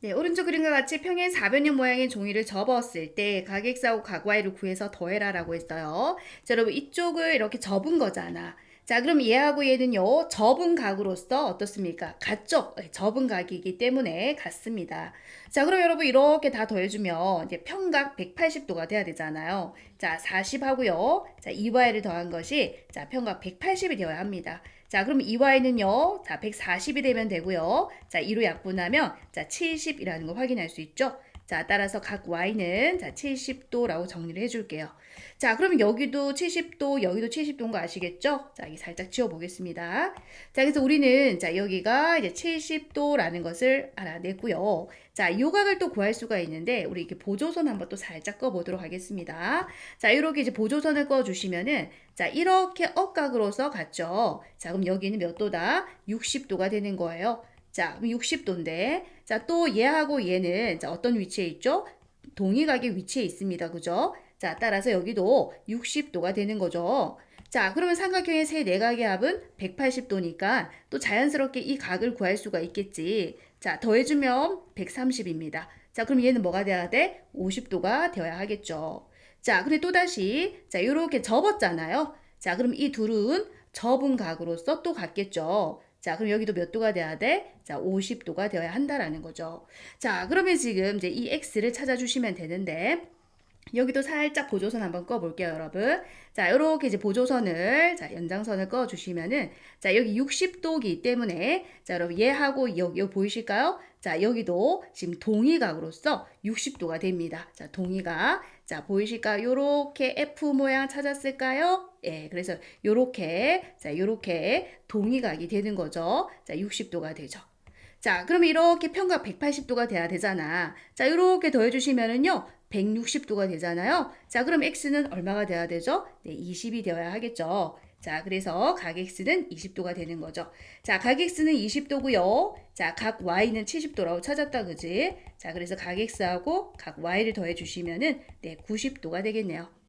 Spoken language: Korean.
네, 오른쪽 그림과 같이 평행 사변형 모양의 종이를 접었을 때 가객사하고 각Y를 구해서 더해라라고 했어요. 자, 여러분 이쪽을 이렇게 접은 거잖아. 자, 그럼 얘하고 얘는요, 접은 각으로서 어떻습니까? 네, 접은 각이기 때문에 같습니다. 자, 그럼 여러분 이렇게 다 더해주면 이제 평각 180도가 돼야 되잖아요. 자, 40하고요. 자, 2y를 더한 것이 자, 평각 180이 되어야 합니다. 자, 그럼 2y는요, 자, 140이 되면 되고요. 자, 2로 약분하면 자, 70이라는 걸 확인할 수 있죠? 자, 따라서 각 y는 자, 70도라고 정리를 해줄게요. 자, 그러면 여기도 70도, 여기도 70도인 거 아시겠죠? 자, 여기 살짝 지워 보겠습니다. 자, 그래서 우리는 자, 여기가 이제 70도라는 것을 알아냈고요. 자, 이 각을 또 구할 수가 있는데 우리 이렇게 보조선 한번 또 살짝 꺼 보도록 하겠습니다. 자, 이렇게 이제 보조선을 꺼 주시면은 자, 이렇게 억각으로서 갔죠. 자, 그럼 여기는 몇 도다? 60도가 되는 거예요. 자, 그럼 60도인데, 자, 또 얘하고 얘는 자, 어떤 위치에 있죠? 동일하게 위치에 있습니다. 그죠? 자, 따라서 여기도 60도가 되는 거죠. 자, 그러면 삼각형의 세 내각의 합은 180도니까 또 자연스럽게 이 각을 구할 수가 있겠지. 자, 더해주면 130입니다. 자, 그럼 얘는 뭐가 돼야 돼? 50도가 되어야 하겠죠. 자, 그리고 또다시, 자, 요렇게 접었잖아요. 자, 그럼 이 둘은 접은 각으로서 또 같겠죠. 자, 그럼 여기도 몇 도가 돼야 돼? 자, 50도가 되어야 한다라는 거죠. 자, 그러면 지금 이제 이 x를 찾아주시면 되는데, 여기도 살짝 보조선 한번 꺼볼게요, 여러분. 자, 이렇게 이제 보조선을, 자, 연장선을 꺼주시면은, 자, 여기 60도기 때문에, 자, 여러분, 얘하고 여기, 여기 보이실까요? 자, 여기도 지금 동의각으로서 60도가 됩니다. 자, 동의각. 자, 보이실까요? 요렇게 F 모양 찾았을까요? 예, 그래서 요렇게, 자, 요렇게 동의각이 되는 거죠. 자, 60도가 되죠. 자, 그러면 이렇게 평각 180도가 돼야 되잖아. 자, 이렇게 더해 주시면은요, 160도가 되잖아요. 자, 그럼 x는 얼마가 돼야 되죠? 네, 20이 되어야 하겠죠. 자, 그래서 각 x는 20도가 되는 거죠. 자, 각 x는 20도고요. 자, 각 y는 70도라고 찾았다, 그지? 자, 그래서 각 x하고 각 y를 더해 주시면은 네, 90도가 되겠네요.